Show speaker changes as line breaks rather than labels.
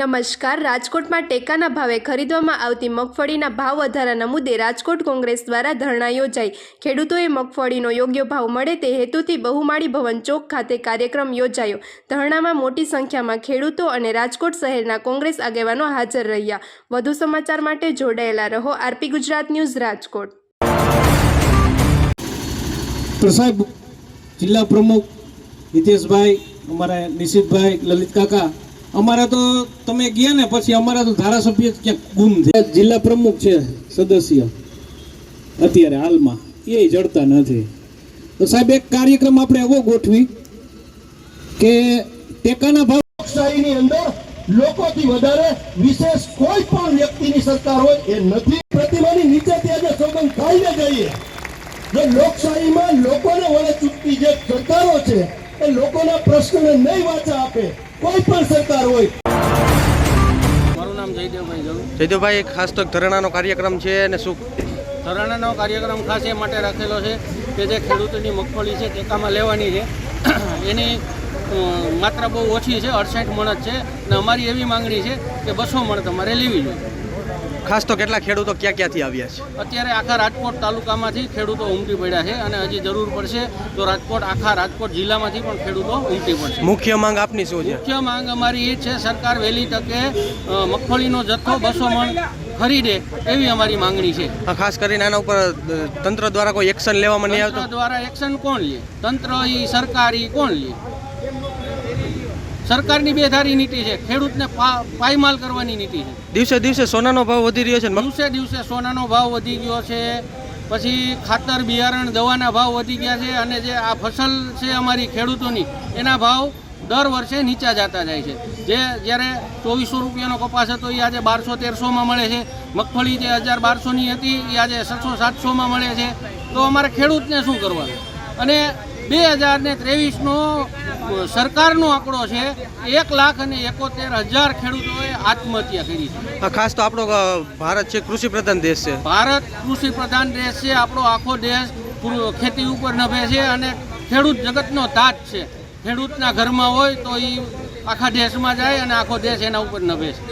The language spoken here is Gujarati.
નમસ્કાર. રાજકોટમાં ટેકાના ભાવે ખરીદવામાં આવતી મગફળીના ભાવ વધારાના મુદ્દે રાજકોટ કોંગ્રેસ દ્વારા ધરણા યોજાઈ. ખેડૂતોએ મગફળીનો યોગ્ય ભાવ મળે તે હેતુથી બહુમાળી ભવન ચોક ખાતે કાર્યક્રમ યોજાયો. ધરણામાં મોટી સંખ્યામાં ખેડૂતો અને રાજકોટ શહેરના કોંગ્રેસ આગેવાનો હાજર રહ્યા. વધુ સમાચાર માટે જોડાયેલા રહો આરપી ગુજરાત ન્યૂઝ રાજકોટ.
જિલ્લા પ્રમુખ હિતેશભાઈ, અમારા નિશિતભાઈ લલિત કાકા અમારા તો તમે ગયા ને, પછી અમારા તો ધારાસભ્ય ક્યાંક ગુમ છે જિલ્લા પ્રમુખ છે, સદસ્ય. અત્યારે હાલમાં. એ જડતા નથી. તો સાહેબ, એક કાર્યક્રમ આપણે એવો ગોઠવી કે ટેકાના ભાવ
લોકશાહીની અંદર લોકોથી વધારે વિશેષ કોઈ પણ વ્યક્તિની સરકાર હોય એ નથી. પ્રતિમાની નીચેથી આજે સોગંદ ખાઈને જઈએ. જો લોકશાહીમાં લોકોને વડે ચૂકતી જે સરકારો છે એ લોકોના પ્રશ્નોને નહીં વાચા આપે કોઈ પણ સરકાર હોય.
મારું નામ જયદેવભાઈ જવું
જયદેવભાઈ ખાસ તો ધરણાનો કાર્યક્રમ છે અને શું?
ધરણાનો કાર્યક્રમ ખાસ એ માટે રાખેલો છે કે જે ખેડૂતોની મગફળી છે ટેકામાં લેવાની છે. એની માત્રા બહુ ઓછી છે અડસઠ મણ જ છે. અને અમારી એવી માંગણી છે કે બસો મણ તમારે લેવી જોઈએ.
ખાસ તો કેટલા ખેડૂતો ક્યાં ક્યાંથી આવ્યા છે?
અત્યારે આખા રાજકોટ તાલુકામાંથી ખેડૂતો ઉમટી પડ્યા છે અને હજી જરૂર પડશે તો રાજકોટ આખા રાજકોટ જિલ્લામાંથી પણ ખેડૂતો ઉમટી પડશે.
મુખ્ય માંગ આપની શું છે?
મુખ્ય માંગ અમારી એ છે સરકાર વહેલી તકે મગફળીનો જથ્થો બસો મણ ખરીદે એવી અમારી માંગણી છે.
ખાસ કરીને આના ઉપર તંત્ર દ્વારા કોઈ એક્શન લેવામાં નહીં આવતું?
દ્વારા એક્શન કોણ લે? તંત્ર ઈ સરકાર કોણ લે? સરકારની બેધારી નીતિ છે ખેડૂતને પા- પાયમાલ કરવાની નીતિ છે.
દિવસે દિવસે સોનાનો ભાવ વધી રહ્યો છે
દિવસે દિવસે સોનાનો ભાવ વધી ગયો છે પછી ખાતર બિયારણ દવાના ભાવ વધી ગયા છે અને જે આ ફસલ છે અમારી ખેડૂતોની એના ભાવ દર વર્ષે નીચા જતા જાય છે. જે જ્યારે ચોવીસો રૂપિયાનો કપાસ હતો એ આજે બારસો તેરસોમાં મળે છે. મગફળી જે હજાર બારસોની હતી એ આજે છસો સાતસોમાં મળે છે. તો અમારે ખેડૂતને શું કરવાનું? અને બે હજાર ને ત્રેવીસનો સરકારનો આંકડો છે એક લાખ અને એકોતેર હજાર ખેડૂતોએ આત્મહત્યા કરી છે.
ખાસ તો આપણો ભારત છે કૃષિ પ્રધાન દેશ છે.
ભારત કૃષિ પ્રધાન દેશ છે આપણો આખો દેશ ખેતી ઉપર નભે છે અને ખેડૂત જગતનો તાજ છે. ખેડૂતના ઘરમાં હોય તો એ આખા દેશમાં જાય અને આખો દેશ એના ઉપર નભે છે.